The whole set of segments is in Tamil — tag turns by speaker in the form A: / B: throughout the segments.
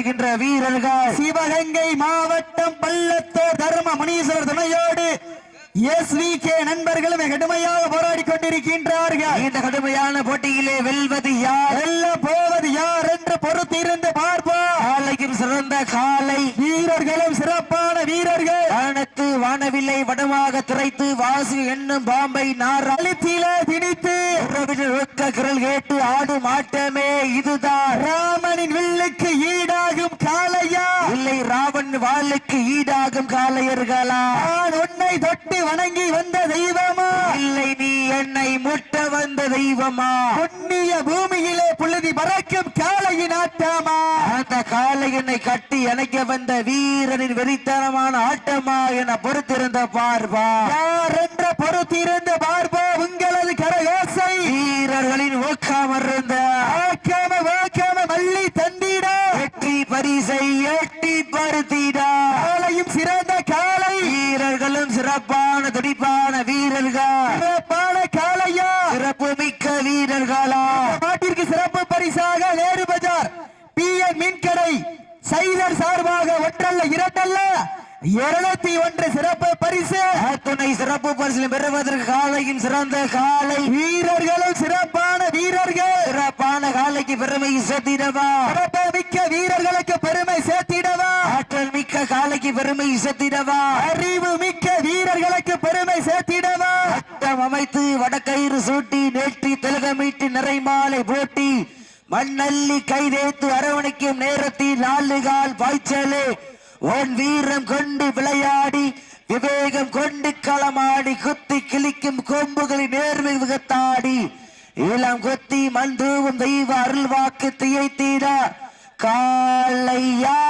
A: வருகின்ற வீரர்கள்.
B: சிவகங்கை மாவட்டம் பள்ளத்தோர் தர்ம முனீஸ்வரர் துணையோடு நண்பர்களும் கடுமையாக போராடி கொண்டிருக்கின்றார்கள்.
A: இந்த கடுமையான போட்டியிலே வெல்வது யார்?
B: வெல்ல போவது யார் என்று பொறுத்திருந்து பார்ப்போம்.
A: காலையும் சிறந்த காலை.
B: வீரர்களும் சிறப்பான வீரர்கள்.
A: வானத்து வானவில்லை வடமாக துரைத்து வாசு என்னும் பாம்பை நார்
B: அழுத்திலே திணித்து.
A: உறவினர் ஒக்க குரல் கேட்டு ஆடும் ஆட்டமே இதுதான்.
B: ராமனின் வில்லுக்கு ஈடாகும் காளையா?
A: இல்லை ராவன் வாளுக்கு ஈடாகும் காளையர்களா?
B: நான் உன்னை தொட்டு வணங்கி வந்த தெய்வமா?
A: இல்லை நீ என்னை முட்ட வந்த தெய்வமா?
B: புண்ணிய பூமியிலே புழுதி பறக்கும் காளையின் ஆட்டாமா
A: அந்த காளையனை கட்டி அணைக்க வந்த வீரனின் வெறித்தனமான ஆட்டமா என பொறுத்திருந்த பார்வா.
B: யார் என்ற பொறுத்திருந்து பார்ப்போம் உங்களது கரகோசை?
A: வீரர்களின் ஊக்கமர்ந்த
B: ஆக்காம வாக்காம மல்லி தந்திட.
A: வெற்றி பரிசை எட்டி பருத்திடா.
B: காளையும் சிறந்த காளை
A: வீரர்களும் சிறப்பான துடிப்பான வீரர்கள்.
B: சிறப்பான காளையா
A: சிறப்பு மிக்க வீரர்களா.
B: நாட்டிற்கு சிறப்பு பரிசாக நேரு பஜார் பி என் மின்கடை சைதர் சார்பாக ஒன்றல்ல இரண்டல்ல. இருநூத்தி ஒன்று சிறப்பு பரிசு.
A: துணை சிறப்பு பரிசில் பெறுவதற்கு காலையின் சிறந்த காலை.
B: வீரர்களும் சிறப்பான வீரர்கள்.
A: சிறப்பான காலைக்கு பெருமை சேர்த்திடவா
B: சிறப்பு மிக்க வீரர்களுக்கு பெருமை சேர்த்திடவா?
A: ஆற்றல் மிக்க காலைக்கு பெருமை சேர்த்திடவா
B: அறிவு மிக்க வீரர்களுக்கு பெருமை சேர்த்திடவா?
A: சட்டம் அமைத்து வடக்கயிறு சூட்டி நேற்றி திலகமிட்டு நிறைமாலை போட்டி. மண்ணள்ளி கைதேத்து அரவணைக்கும் நேரத்தில் நாலுகால் பாய்ச்சலே. உன் வீரம் கொண்டு விளையாடி விவேகம் கொண்டு களமாடி குத்தி கிழிக்கும் கொம்புகளை நேர்மை விகத்தாடி. இளம் கொத்தி தெய்வ அருள் வாக்கு தீயை தீரா காலையா?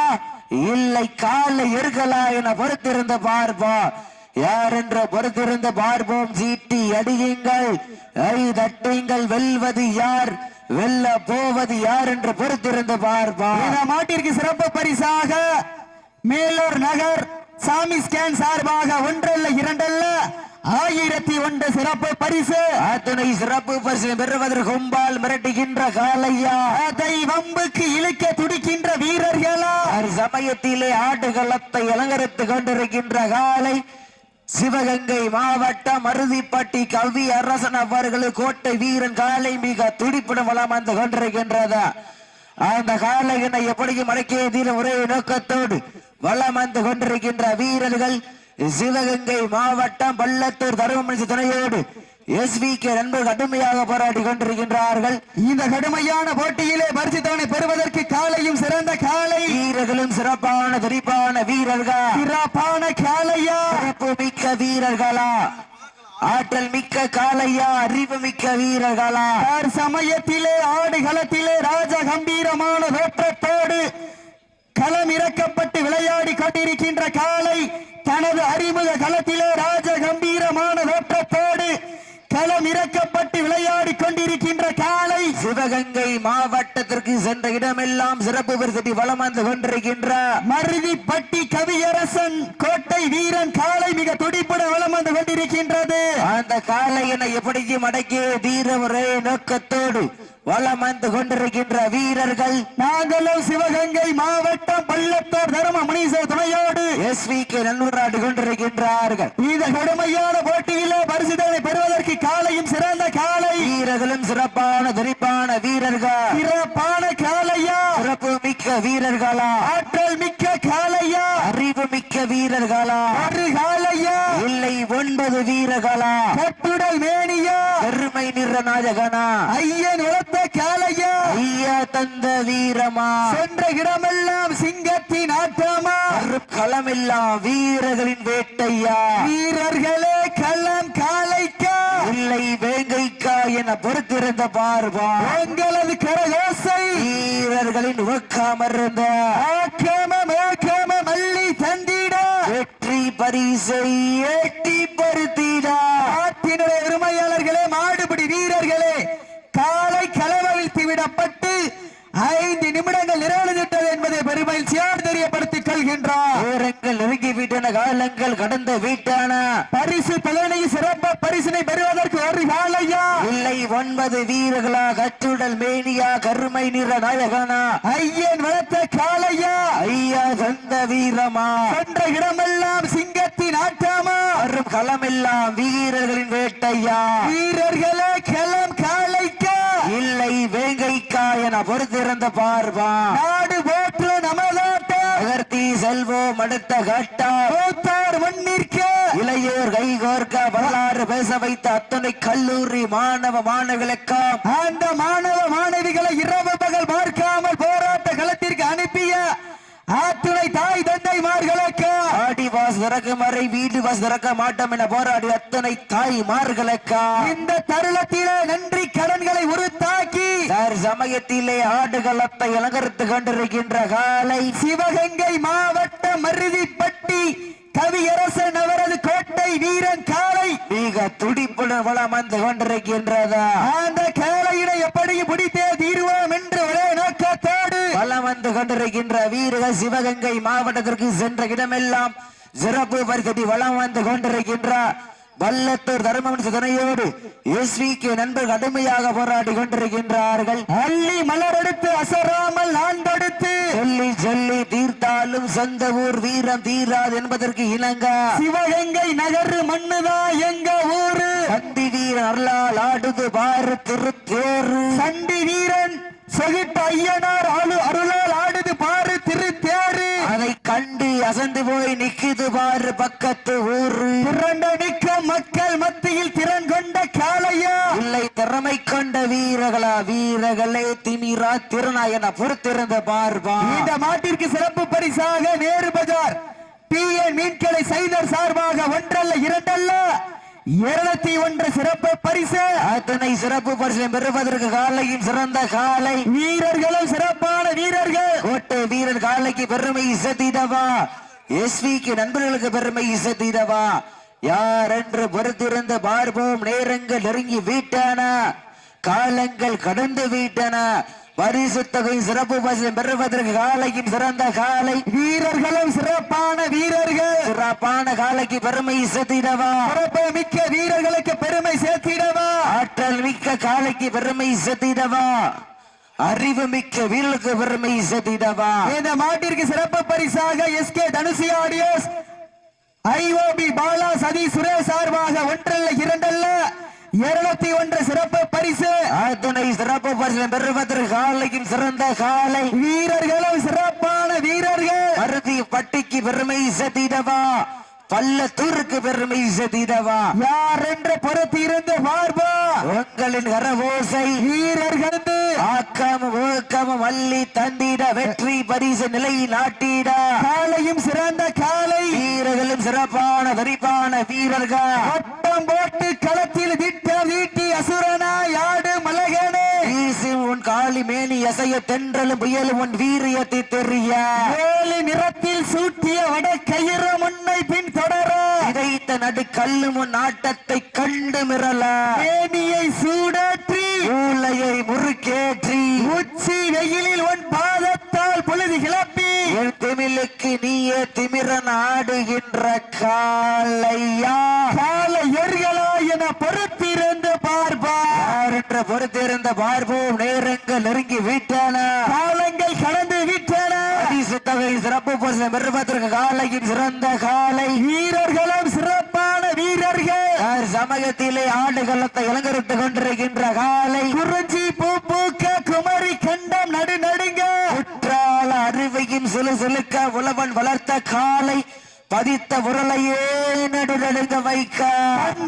A: இல்லை காலை எருகலா என பொறுத்திருந்த பார்ப்பா. யார் என்ற பொறுத்திருந்த பார்ப்போம் சீட்டி அடியுங்கள். ஐ தட்டுங்கள் வெல்வது யார்? வெல்ல போவது யார் என்று பொறுத்திருந்து பார்ப்பா.
B: மாட்டிற்கு சிறப்பு பரிசாக மேலூர் நகர் சாமி ஸ்கேன் சார்பாக ஒன்றல்ல இரண்டல்ல. ஆயிரத்தி ஒன்று சிறப்பு பரிசு.
A: அத்துணை சிறப்பு பரிசு பெறுவதற்கு கும்பால் மிரட்டுகின்ற காலையா.
B: அதை வம்புக்கு இழுக்க துடிக்கின்ற வீரர்களா.
A: சமயத்திலே ஆட்டுகளத்தை அலங்கரித்துக் கொண்டிருக்கின்ற காலை சிவகங்கை மாவட்டம் அருதிப்பட்டி கல்வி அரசன் அவர்கள் கோட்டை வீரன் காலை மிக துடிப்புடன் வளம் வந்து கொண்டிருக்கின்றது. அந்த காலையினை எப்படியும் அடக்கிய தீர ஒரே நோக்கத்தோடு வளம் வந்து கொண்டிருக்கின்ற வீரர்கள் சிவகங்கை மாவட்டம் பள்ளத்தூர் தருமமணி துணையோடு எஸ் வி கே நண்பர்கள் கடுமையாக போராடி கொண்டிருக்கின்றார்கள்.
B: இந்த கடுமையான போட்டியிலே பரிசுத்தவனை பெறுவதற்கு காலையும் சிறந்த காலை.
A: வீரர்களும் சிறப்பான துடிப்பான வீரர்கள்?
B: சிறப்பான காலையா?
A: சிறப்பு மிக்க வீரர்களா? ஆற்றல் மிக்க காளையா அறிவு மிக்க வீரர்களா?
B: சமயத்திலே ஆடுகளத்திலே ராஜ கம்பீரமான தோற்றத்தோடு களம் இறக்கப்பட்டு விளையாடி கொண்டிருக்கின்ற காலை தனது அறிமுக களத்திலே ராஜ கம்பீரமான தோற்றத்தோடு களம் இறக்கப்பட்டு விளையாடி கொண்டிருக்கின்ற காலை
A: சிவகங்கை மாவட்டத்திற்கு சென்ற இடமெல்லாம் சிறப்பு பெருசட்டி வளம் வந்து கொண்டிருக்கின்ற
B: மருதிப்பட்டி கவியரசன் கோட்டை வீரன் காலை மிக துடிப்புடன் வளம் வந்து கொண்டிருக்கின்றது.
A: அந்த காளையனை எப்படியும் அடக்கிய தீர ஒரே நோக்கத்தோடு வளம் வந்து கொண்டிருக்கின்ற வீரர்கள்
B: நாங்களும் சிவகங்கை மாவட்டம் பள்ளத்தூர் தர்ம முனீசர் துணையோடு
A: எஸ் வி கே நன்னுராடி கொண்டிருக்கின்றார்கள்.
B: இந்த கடுமையான போட்டியிலே பரிசுதனை பெறுவதற்கு காலையும் சிறந்த காலை.
A: வீரர்களும் சிறப்பான துடிப்பான வீரர்கள்.
B: சிறப்பான காலையா?
A: சிறப்பு மிக்க வீரர்களா?
B: ஆற்றல் மிக்க காலையா
A: அறிவு மிக்க வீரர்களா?
B: ஒரு காலையா
A: இல்லை ஒன்பது வீரர்களா?
B: கட்டுடல் மேனியா?
A: பெருமை நிற நாயகனா?
B: ஐயன் வளர்த்த காலையா
A: ஐயா தந்த வீரமா?
B: சென்ற இடமெல்லாம் சிங்கத்தின் ஆட்டமா
A: களமெல்லாம் வீரர்களின் வேட்டையா?
B: வீரர்களே களம் காலைக்கா
A: இல்லை வேங்கைக்கா என பொறுத்திருந்த பார்வா
B: உங்களது கரகோசை
A: வீரர்களின்
B: மேக்கம மல்லி தந்திட
A: வெற்றி பரிசை எட்டி பருத்திடா.
B: நாட்டினுடைய உரிமையாளர்களே மாடுபிடி வீரர்களே காலை களவழித்து விடப்பட்டு ஐந்து நிமிடங்கள் நிறைவடைந்துவிட்டது என்பதை பெருமகிழ்ச்சியோடு தெரியப்படுத்திக் கொள்கின்றார்.
A: நேரங்கள் நெருங்கி விட்டன காலங்கள் கடந்து விட்டன.
B: பரிசு தலைனை சிறப்பு பரிசினை பெறுவதற்கு ஒரு காலையா?
A: இல்லை ஒன்பது வீரர்களா கற்றுடல் மேனியா கருமை நிற நாயகனா?
B: ஐயன் வளர்த்த காலையா
A: தந்த வீரமா?
B: சென்ற இடமெல்லாம் சிங்கத்தின் ஆட்டமா?
A: வரும் களமெல்லாம் வீரர்களின் வேட்டையா?
B: வீரர்களே களம் காளைக்கா
A: இல்லை வேங்கைக்கா என பொறுத்திருந்த பார்வா.
B: நாடு போற்று நமதாட்ட
A: நகர்த்தி செல்வோம் அடுத்த கட்டா.
B: மூத்தார் மண்ணிற்க.
A: இளையோர் கைகோர்க்க வரலாறு பேச வைத்த அத்தனை கல்லூரி மாணவ மாணவிகளுக்காம்.
B: அந்த மாணவ மாணவிகளை இரவு பகல் பார்க்காமல் அனுப்பிய ஆத்துணை தாய் தந்தைமார்களுக்கு
A: ஆடி வாஸ் திறக்கும் வரை வீடு வாஸ் திறக்க மாட்டோம் என போராடி அத்தனை தாய்மார்களுக்கா
B: இந்த தருணத்திலே நன்றி கடன்களை உருத்தாக்கி.
A: சார் சமயத்திலே ஆடுகளத்தை அலங்கரித்து கொண்டிருக்கின்ற காலை.
B: சிவகங்கை மாவட்ட மருதிப்பட்டி கவியரசன் அவரது கோட்டை வீரன் காளை
A: மிக துடிப்புடன் வளம் வந்து கொண்டிருக்கின்றதா.
B: அந்த காளையினை எப்படி பிடித்தே தீர்வோம் என்று ஒரே நோக்கத்தோடு.
A: வளம் வந்து கொண்டிருக்கின்ற வீரர்கள் சிவகங்கை மாவட்டத்திற்கு சென்ற இடமெல்லாம் சிறப்பு பரிசடி வளம் வந்து கொண்டிருக்கின்ற. வல்லத்தூர் தர்மவன் துணையோடு எஸ்விக்கு நண்பர்கள் கடுமையாக போராடி கொண்டிருக்கின்றார்கள்.
B: அள்ளி மலரெடுத்து அசராமல் ஆண்டெடுத்து
A: சொல்லி சொல்லி தீர்த்தாலும் சொந்த ஊர் வீரம் தீராது என்பதற்கு இணங்க.
B: சிவகங்கை நகர் மண்ணுதா எங்க ஊரு?
A: சண்டி வீரன் அருளால் ஆடுது பாரு திருத்தேரு
B: சண்டி வீரன் செகிட்ட ஐயனார் ஆளு அருளால் ஆடுது பாரு திருத்தேரு
A: அதை கண்டு அசந்து போய் நிக்குது பாரு பக்கத்து ஊரு.
B: திரண்ட நிற்க மக்கள் மத்தியில் திறன் கொண்ட காளையா.
A: இல்லை திறமை கொண்ட வீரர்களா வீரர்களே திமிரா திறனா என பொறுத்திருந்த பார்வா.
B: இந்த மாட்டிற்கு சிறப்பு பரிசாக நேரு பஜார். பி என் மீன்களை செய்தர் சார்பாக ஒன்றல்ல இரண்டல்ல. இருநூத்தி ஒன்று சிறப்பு பரிசு.
A: அத்தனை சிறப்பு பரிசு பெறுவதற்கு காலையும் சிறந்த காலை.
B: வீரர்களும் சிறப்பான வீரர்கள்.
A: கோட்டை வீரர் காலைக்கு பெருமை இசத்திடவா? எஸ்விக்கு நண்பர்களுக்கு பெருமை இசத்திடவா? யார் என்று பொறுத்திருந்து பார்ப்போம். நேரங்கள் நெருங்கி விட்டன. காலங்கள் கடந்து விட்டன. பரிசு தொகை சிறப்பு பரிசு பெறுவதற்கு காலைக்கும் சிறந்த காலை.
B: வீரர்களும் சிறப்பான வீரர்கள்.
A: சிறப்பான காலைக்கு பெருமை இசத்திடவா
B: சிறப்பு மிக்க வீரர்களுக்கு பெருமை சேர்த்திடவா?
A: ஆற்றல் மிக்க காலைக்கு பெருமை இசத்திடவா அறிவு மிக்க வீரர்களுக்கு பெருமை இசத்திடவா
B: இந்த மாட்டிற்கு சிறப்பு பரிசாக S K Dhanushi audios. IOB Bala சதி சுரேஷ் சார்பாக ஒன்றல்ல இரண்டல்ல. இருநூத்தி ஒன்று சிறப்பு பரிசு.
A: அத்துணை சிறப்பு பரிசு பெறுவதற்கு காலைக்கும் சிறந்த காலை.
B: வீரர்களும் சிறப்பான வீரர்கள்.
A: மருதி பட்டிக்கு பெருமை சதிடவா பள்ளத்தூருக்கு பெருமை சதிடவா
B: யார் என்று பொறுத்திருந்து பார்ப்பா
A: உங்களின் கரவோசை
B: வீரர்கள்
A: ஆக்கமும் ஊக்கமும் அள்ளி தந்திட வெற்றி பரிசு நிலை நாட்டிட.
B: காலையும் சிறந்த காலை.
A: வீரர்களும் சிறப்பான தரிப்பான வீரர்கள்.
B: வட்டம் போட்டு களத்தில் விட்ட வீட்டி அசுரனா யாடு மலகனே
A: வீசி உன் காளி மேனி அசைய தென்றலும் புயலும் உன் வீரியத்தை தெரிய?
B: வேலி நிறத்தில் சூட்டிய வட கயிறு முன்னை பின் தொடர.
A: இதைத்த நடு கல்லும் உன் ஆட்டத்தை கண்டு மிரல
B: மேனியை சூடாற்றி.
A: மூளையை முறுக்கேற்றி.
B: உச்சி வெயிலில் உன் பாதத்தால் பொழுது கிளப்பி.
A: என் திமிலுக்கு நீயே திமிரன் ஆடுகின்ற காலையா
B: கால எர்களா என
A: யார் என்ற பொறுத்திருந்த பார்ப்போம் நேரங்கள் நெருங்கி விட்டன.
B: காலங்கள் கடந்து விட்டன.
A: சிறப்பு பரிசு பெறுவதற்கு காலையும் சிறந்த காலை.
B: வீரர்களும் சிறப்பான வீரர்கள்.
A: சமயத்திலே ஆடுகளத்தை அலங்கரித்துக் கொண்டிருக்கின்ற காலை.
B: குறிஞ்சி பூ பூக்க குமரி கண்டம் நடு நடுங்க.
A: குற்றால அருவையும் சிலு சிலுக்க உழவன் வளர்த்த காலை. பதித்த உரலையே நடுநடுங்க வைக்க.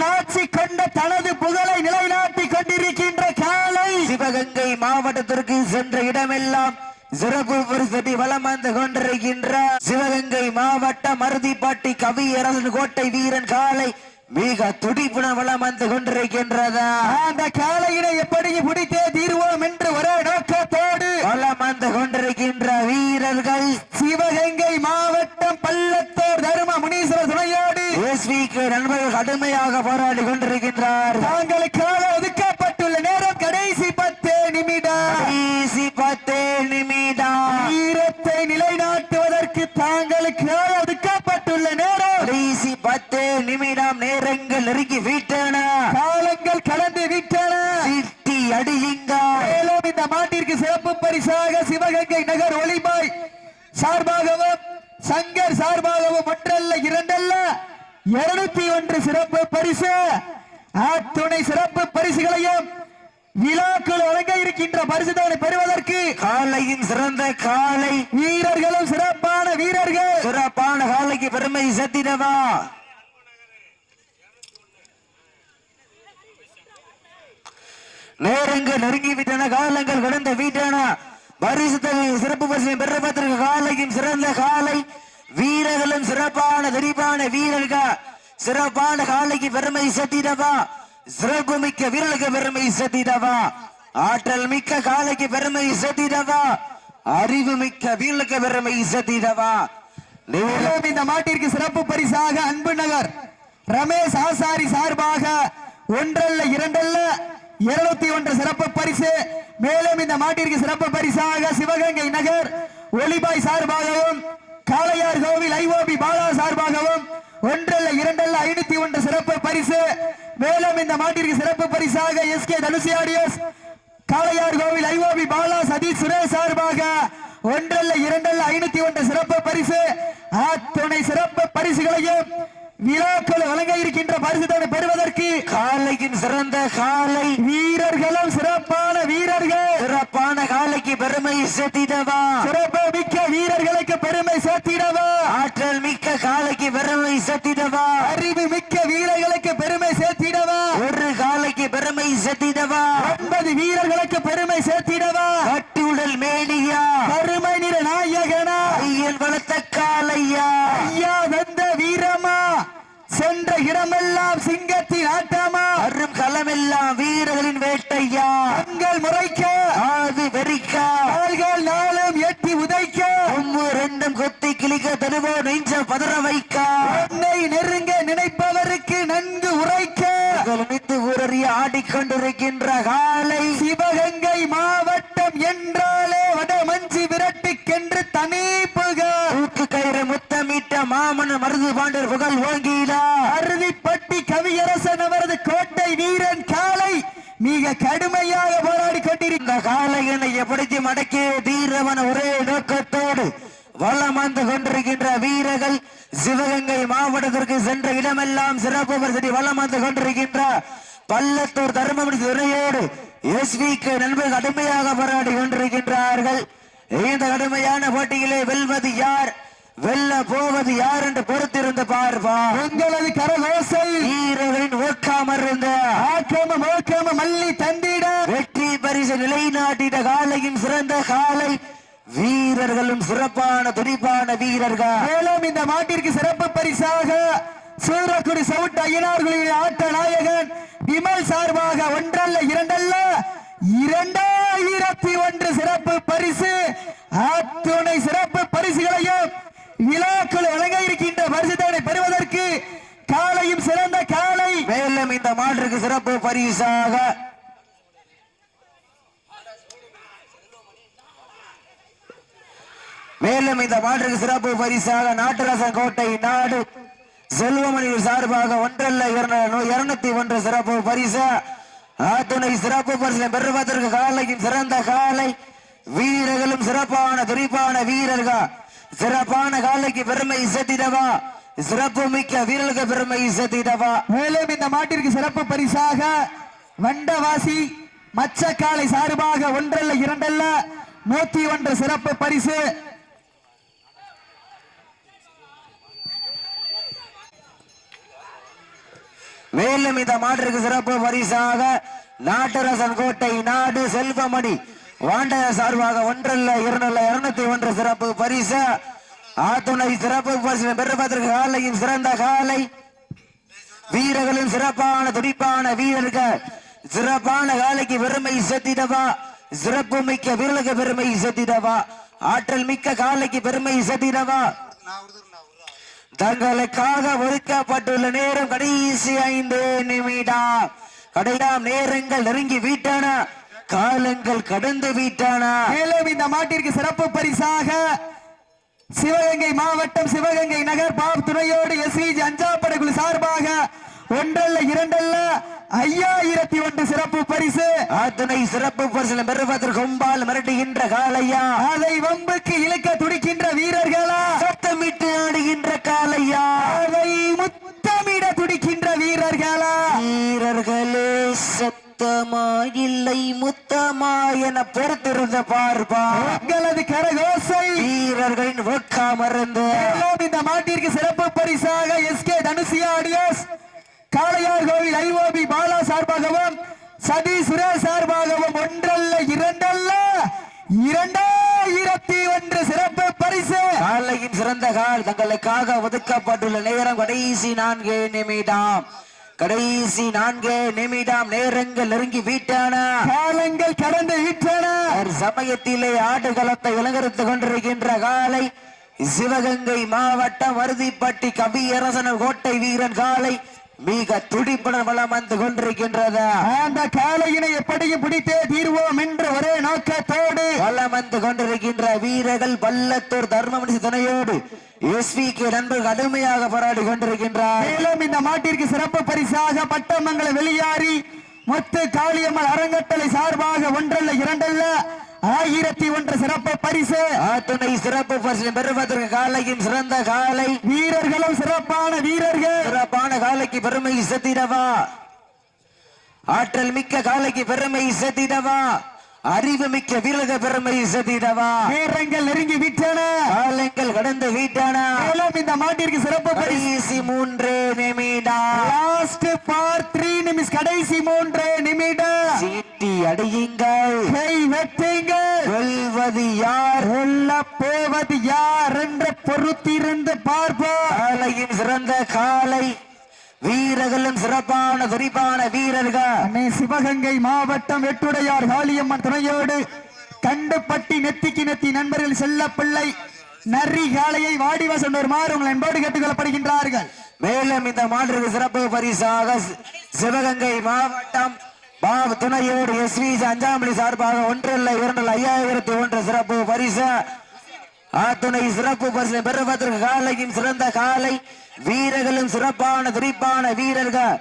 B: நாச்சி கொண்ட தனது புகழை நிலைநாட்டி கொண்டிருக்கின்ற காலை.
A: சிவகங்கை மாவட்டத்திற்கு சென்ற இடமெல்லாம் சிறப்பு பரிசதி வலம் வந்து கொண்டிருக்கின்ற சிவகங்கை மாவட்ட மருதிப்பாட்டி கவியரசன் கோட்டை வீரன் காலை மிக துடிப்புடன் வலம் வந்து கொண்டிருக்கின்றதா?
B: அந்த காலையினை எப்படி பிடித்தே தீர்வோம் என்று ஒரே நோக்கத்தோடு
A: வலம் வந்து கொண்டிருக்கின்ற வீரர்கள்.
B: சிவகங்கை மாவட்டம் பள்ளத்தூர் தரும முனீஸ்வரர் துணையோடு
A: எஸ்விக்கு நண்பர்கள் கடுமையாக போராடி கொண்டிருக்கின்றார்.
B: தாங்களுக்காக ஒதுக்கப்பட்டுள்ள நேரம் கடைசி பத்து நிமிடம்.
A: கடைசி பத்து நிமிடம் நிமிடம் நேரங்கள் நெருங்கி விட்டன.
B: காலங்கள் கடந்து விட்டன.
A: சிட்டி அடியுங்க.
B: மேலும் இந்த மாட்டிற்கு சிறப்பு பரிசாக சிவகங்கை நகர் ஒளிபாய் சார்பாகவும் சங்கர் சார்பாகவும் ஒன்றல்ல இரண்டல்ல இருநூத்தி ஒன்று சிறப்பு பரிசு. அத்துணை சிறப்பு பரிசுகளையும் விழாக்கள் வழங்க இருக்கின்ற பரிசுதனை பெறுவதற்கு.
A: காலையின் சிறந்த காலை.
B: வீரர்களும் சிறப்பான வீரர்கள்.
A: சிறப்பான காலைக்கு பெருமை சேர்த்திடவா நேரங்கள் நெருங்கிவிட்டன காலங்கள் கடந்த வீட்டான. பரிசு தொகை சிறப்பு பரிசு பெறுவதற்கு காலையும் சிறந்த காலை. வீரர்களும் சிறப்பான தெரிவான வீரர்கள். சிறப்பான காலைக்கு பெருமை சேர்த்திடவா? சிறப்பு மிக்க வீரர்களுக்கு பெருமை சேர்த்திடவா? ஆற்றல் மிக்க காலைக்கு பெருமை சேர்த்திடவா? அறிவு மிக்க வீரர்களுக்கு பெருமை சேர்த்திடவா? நேரம்
B: மேலும் இந்த மாட்டிற்கு சிறப்பு பரிசாக அன்பு நகர். ரமேஷ் ஆசாரி சார்பாக ஒன்றல்ல இரண்டல்ல. இருநூத்தி ஒன்று சிறப்பு பரிசு. மேலும் இந்த மாட்டிற்கு சிறப்பு பரிசாக சிவகங்கை நகர் ஒளிபாய் சார்பாகவும் காளையார் கோவில் ஐஓபி பாலா சார்பாகவும் ஒன்றல்ல இரண்டல்ல ஐநூத்தி ஒன்று சிறப்பு பரிசு. மேலும் இந்த மாட்டிற்கு சிறப்பு பரிசாக S K தனுசியாடியஸ் Kalaiyar Kovil IOB Bala Satish Suresh சார்பாக ஒன்றல்ல இரண்டல்ல ஐநூத்தி ஒன்று சிறப்பு பரிசு. அத்துணை சிறப்பு பரிசுகளையும் விழாக்கள் வழங்க இருக்கின்ற பரிசுத்தோடு பெறுவதற்கு
A: காலையின் சிறந்த காலை
B: வீரர்களும் சிறப்பான வீரர்கள்
A: சிறப்பான காலைக்கு பெருமை சேர்த்திடவா?
B: சிறப்பு மிக்க வீரர்களுக்கு பெருமை சேர்த்திடவா?
A: ஆற்றல் மிக்க காலைக்கு பெருமை சேர்த்திடவா?
B: அறிவு மிக்க வீரர்களுக்கு பெருமை சேர்த்திடவா?
A: ஒரு காலைக்கு பெருமை சேர்த்திடவா?
B: ஒன்பது வீரர்களுக்கு பெருமை சேர்த்திடவா
A: கட்டி உடல் மேனியா
B: கருமை நிற நாயகனா
A: ஐயன் வளர்த்த காலையா
B: ஐயா வந்த வீரமா சென்ற இடமெல்லாம் சிங்கத்தின் ஆட்டமா
A: அரும் களமெல்லாம் வீரர்களின் வேட்டையா
B: கண்கள் முறைக்க
A: ஆது வெறிக்கா
B: கால்கள் நாளும் எட்டி உதைக்க.
A: ஒம்மு ரெண்டும் கொத்தி கிளிக்க தருவோ நெஞ்ச பதற வைக்கா.
B: என்னை நெருங்க நினைப்பவருக்கு நன்கு உரைக்க.
A: நினைத்து ஊரறிய ஆடிக்கொண்டிருக்கின்ற காலை.
B: சிவகங்கை மாவட்டம் என்றாலே வடமஞ்சி விரட்டுக்கென்று தனி புகழ்.
A: தூக்கு கயிறு முத்தமிட்ட மாமன் மருது பாண்டர் புகழ் ஓங்கிடா
B: அறுதிப்பட்டி கவியரசன் அவரது கோட்டை வீரன் மிக கடுமையாக போராடி கொண்டிருந்த
A: இந்த காலையினை எப்படி மடக்கிய தீரவன் ஒரே நோக்கத்தோடு வளம் வந்து கொண்டிருக்கின்ற வீரர்கள் சிவகங்கை மாவட்டத்திற்கு சென்ற இடமெல்லாம் சிறப்பு பரிசடி வளம் வந்து கொண்டிருக்கின்ற பள்ளத்தூர் தர்மபுரி துறையோடு எஸ்விக்கு நண்பர்கள் கடுமையாக போராடி கொண்டிருக்கின்றார்கள். இந்த கடுமையான போட்டியிலே வெல்வது யார்? வெல்ல போவது யார் என்று பொறுத்திருந்து பார்ப்பா
B: உங்களது கரகோசை.
A: வீரர்களின் ஊக்காமருந்த
B: ஆக்கம மோக்கம மல்லி தந்திட.
A: வெற்றி பரிசு நிலைநாட்டிட காலையும் சிறந்த காலை. வீரர்களும் சிறப்பான துடிப்பான வீரர்கள்.
B: மேலும் இந்த மாட்டிற்கு சிறப்பு பரிசாக சூரக்குடி சவுட் ஐயனார்களின் ஆட்ட நாயகன் விமல் சார்பாக ஒன்றல்ல இரண்டல்ல இரண்டாயிரத்தி ஒன்று சிறப்பு பரிசு. அத்துணை சிறப்பு பரிசுகளையும் விழாக்கள் வழங்க இருக்கின்ற பரிசுத்தனை பெறுவதற்கு காலையும் சிறந்த காலை.
A: மேலும் இந்த மாற்றுக்கு சிறப்பு பரிசாக. மேலும் இந்த மாற்றுக்கு சிறப்பு பரிசாக நாட்டரசன் கோட்டை நாடு. செல்வமணி சார்பாக ஒன்றல்ல இருநூத்தி ஒன்று சிறப்பு பரிசு. ஆத்துணை சிறப்பு பரிசு பெறுவதற்கு காலையும் சிறந்த காலை. வீரர்களும் சிறப்பான துடிப்பான வீரர்கள். சிறப்பான காலைக்கு பெருமை சேர்த்திடவா சிறப்பு மிக்க வீரர்களுக்கு பெருமை சேர்த்திடவா
B: மேலும் இந்த மாட்டிற்கு சிறப்பு பரிசாக வண்டவாசி மச்சக்காலை சார்பாக ஒன்றல்ல இரண்டல்ல நூத்தி ஒன்று சிறப்பு பரிசு.
A: மேலும் இந்த மாற்றுக்கு சிறப்பு பரிசாக நாட்டரசன் கோட்டை நாடு செல்வமணி வாண்டைய சார்பாக ஒன்றல்ல இருநல்ல இருநூத்தி ஒன்று சிறப்பு பரிசு. ஆத்துணை சிறப்பு பரிசு பெறுவதற்கு காலையும் சிறந்த காலை. வீரர்களின் சிறப்பான துடிப்பான வீரர்கள் சிறப்பான காலைக்கு பெருமை சேர்த்திடவா? சிறப்பு மிக்க வீரர்களுக்கு பெருமை சேர்த்திடவா? ஆற்றல் மிக்க காலைக்கு பெருமை சேர்த்திடவா? தங்களுக்காக ஒதுக்கப்பட்டுள்ள நேரம் கடைசி ஐந்து நிமிடம். கடையாம் நேரங்கள் நெருங்கி விட்டன. காலங்கள் கடந்து விட்டன.
B: மேலும் இந்த மாட்டிற்கு சிறப்பு பரிசாக சிவகங்கை மாவட்டம் சிவகங்கை நகர் பாப் துணையோடு எஸ்விஜி அஞ்சாப்படை குழு சார்பாக ஒன்றல்ல இரண்டல்ல ஐயாயிரத்தி ஒன்று சிறப்பு பரிசு.
A: அத்துணை சிறப்பு பரிசில் பெறுவதற்கு கொம்பால் மிரட்டுகின்ற காளையா?
B: அதை வம்புக்கு இழுக்க துடிக்கின்ற வீரர்களா?
A: சத்தமா இல்லை முத்தமா என பொறுத்திருந்த பார்ப்பா.
B: உங்களது கரகோசை.
A: வீரர்களின் வெக்கா மறந்து
B: மேலும் இந்த மாட்டிற்கு சிறப்பு பரிசாக SK Dhanushiya audios Kalaiyar Kovil IOB Bala சார்பாகவும் சதி சுரேஷ் சார்பாகவும் ஒன்றல்ல இரண்டல்ல இரண்டாயிரத்தி ஒன்று சிறப்பு பரிசு.
A: காலையின் சிறந்த கால் தங்களுக்காக ஒதுக்கப்பட்டுள்ள நேரம் கடைசி நான்கு நிமிடம். கடைசி நான்கு நிமிடம் நேரங்கள் நெருங்கி விட்டன?
B: காலங்கள் கடந்து விட்டன?
A: சமயத்திலே ஆடுகளத்தை இலங்கரித்துக் கொண்டிருக்கின்ற காலை சிவகங்கை மாவட்டம் வருதிப்பட்டி கவியரசன கோட்டை வீரன் காலை மிக துடிப்புடன் வளம் வந்து கொண்டிருக்கின்றது?
B: அந்த காளையினை எப்படியும் பிடித்தே தீர்வோம் என்ற ஒரே நோக்கத்தோடு.
A: வளம் வந்து கொண்டிருக்கின்ற வீரர்கள் பள்ளத்தூர் தர்மமணி துணையோடு எஸ்வி கே நண்பர்கள் கடுமையாக போராடி கொண்டிருக்கின்றார்.
B: மேலும் இந்த மாட்டிற்கு சிறப்பு பரிசாக பட்டமங்கல வெளியாரி மொத்த காளியம்மன் அறங்கட்டளை சார்பாக ஒன்றல்ல இரண்டல்ல ஆயிரத்தி ஒன்று சிறப்பு பரிசு.
A: ஆத்துணை சிறப்பு பரிசு பெறுவதற்கு காலையின் சிறந்த காலை.
B: வீரர்களும் சிறப்பான வீரர்கள்.
A: சிறப்பான காலைக்கு பெருமை சேர்த்திடவா ஆற்றல் மிக்க காலைக்கு பெருமை சேர்த்திடவா அறிவு மிக்க வீரக பெருமை சேர்த்திடவா
B: வீரங்கள் நெருங்கி விட்டன.
A: காலங்கள் கடந்து வீட்டான.
B: மேலும் இந்த மாட்டிற்கு சிறப்பு
A: கடைசி மூன்று நிமிடம்
B: லாஸ்ட் பார் த்ரீ நிமிஷம் கடைசி மூன்று நிமிடம்
A: சீட்டி அடியுங்கள்.
B: கை வெட்டுங்கள்.
A: வெல்வது யார்?
B: வெல்ல போவது யார் என்று பொறுத்திருந்து பார்ப்போம்.
A: காலையின் சிறந்த காலை. வீரர்களும் சிறப்பான துடிப்பான வீரர்கள்.
B: சிவகங்கை மாவட்டம் வெட்டுடையார் காளியம்மன் துணையோடு கண்டுப்பட்டி நெத்திக்கு நெத்தி நண்பர்கள் செல்ல பிள்ளை நரி காளையை வாடிவா சொன்னோருமாறு உங்கள் அன்போடு கேட்டுக்கொள்ளப்படுகின்றார்கள்.
A: மேலும் இந்த மாற்றுக்கு சிறப்பு பரிசாக சிவகங்கை மாவட்டம் பாபு துணையோடு எஸ் வி அஞ்சாமணி சார்பாக ஒன்றில் இரண்டில் ஐயாயிரத்தி ஒன்று சிறப்பு பரிசு. ஆத்துணை சிறப்பு பரிசு பெறுவதற்கு காலையின் சிறந்த காலை வீரர்களும் சிறப்பான துடிப்பான வீரர்கள்.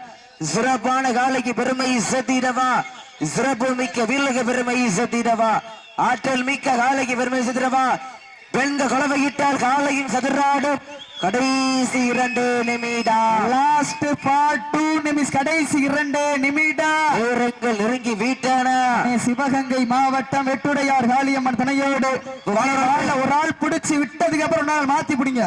A: சிறப்பான காலைக்கு பெருமை சேர்த்திடவா? சிறப்பு மிக்க வீரர்களுக்கு பெருமை சேர்த்திடவா? ஆற்றல் மிக்க காலைக்கு பெருமை சேர்த்திடவா? பெண்கள் குழவையிட்டால் காலையும் சதுராடும். கடைசி இரண்டு நிமிடம்
B: லாஸ்ட் பார்ட் டூ நிமிஷம் கடைசி இரண்டு நிமிடம்
A: நேரங்கள் நெருங்கி வீட்டான.
B: சிவகங்கை மாவட்டம் வெட்டுடையார் காளியம்மன் துணையோடு. ஒரு ஆள் பிடிச்சு விட்டதுக்கு அப்புறம் மாத்தி பிடிங்க.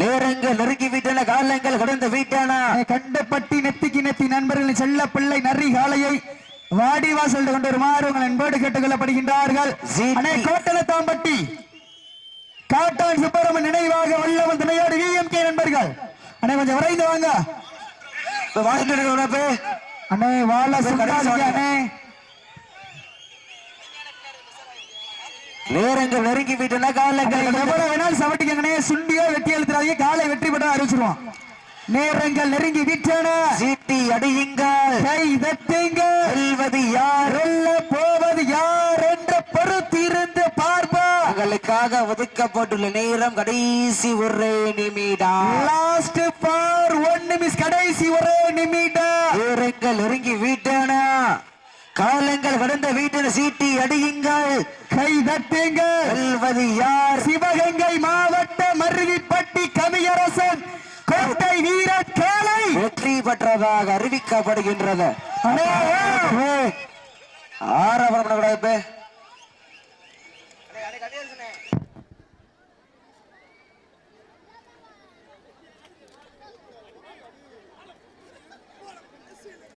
A: நேரங்கள் நெருங்கி வீட்டான காலங்கள் கடந்து வீட்டான.
B: கண்டப்பட்டி நெத்திக்கு நெத்தி நண்பர்களின் செல்ல பிள்ளை நரி காளையை வாடிவாசல் கொண்டு வருமாறு உங்கள் அன்போடு கேட்டுக்கொள்ளப்படுகின்றார்கள். கோட்டலத்தாம்பட்டி காட்டான் சுப்பரமன் நினைவாக வல்லவன் துணையோடு விஎம்கே நண்பர்கள். அண்ணே கொஞ்சம் விரைந்து வாங்க.
A: இருக்கிறவனப்பே,
B: அண்ணே வாழ அண்ணே.
A: நேரங்கள் நெருங்கி வீட்டான கடந்து-
B: எவ்வளவு வேணாலும் சவட்டிக்கங்கண்ணே சுண்டியோ வெட்டி எழுத்துறாதீங்க காலை வெற்றி பெற்ற அறிவிச்சிருவோம் நேரங்கள் நெருங்கி விட்டன.
A: சீட்டி அடியுங்கள்.
B: கை தட்டுங்க
A: வெல்வது யார்?
B: வெல்ல போவது யார் என்று பொறுத்திருந்து பார்ப்போம்
A: உங்களுக்காக ஒதுக்கப்பட்டுள்ள நேரம் கடைசி ஒரு நிமிடம்.
B: லாஸ்ட் பார் ஒன் நிமிஷம் கடைசி ஒரே நிமிடம்.
A: நேரங்கள் நெருங்கி வீட்டான. காலங்கள் கடந்த வீட்டின சீட்டி அடியுங்கள்.
B: கை தட்டுங்க
A: வெல்வது யார்?
B: சிவகங்கை மாவட்டம் அருவிப்பட்டி கவியரசன் கோட்டை வீரர் கேளை.
A: வெற்றி பெற்றதாக அறிவிக்கப்படுகின்றது.
B: அண்ணே,
A: ஆரவரம்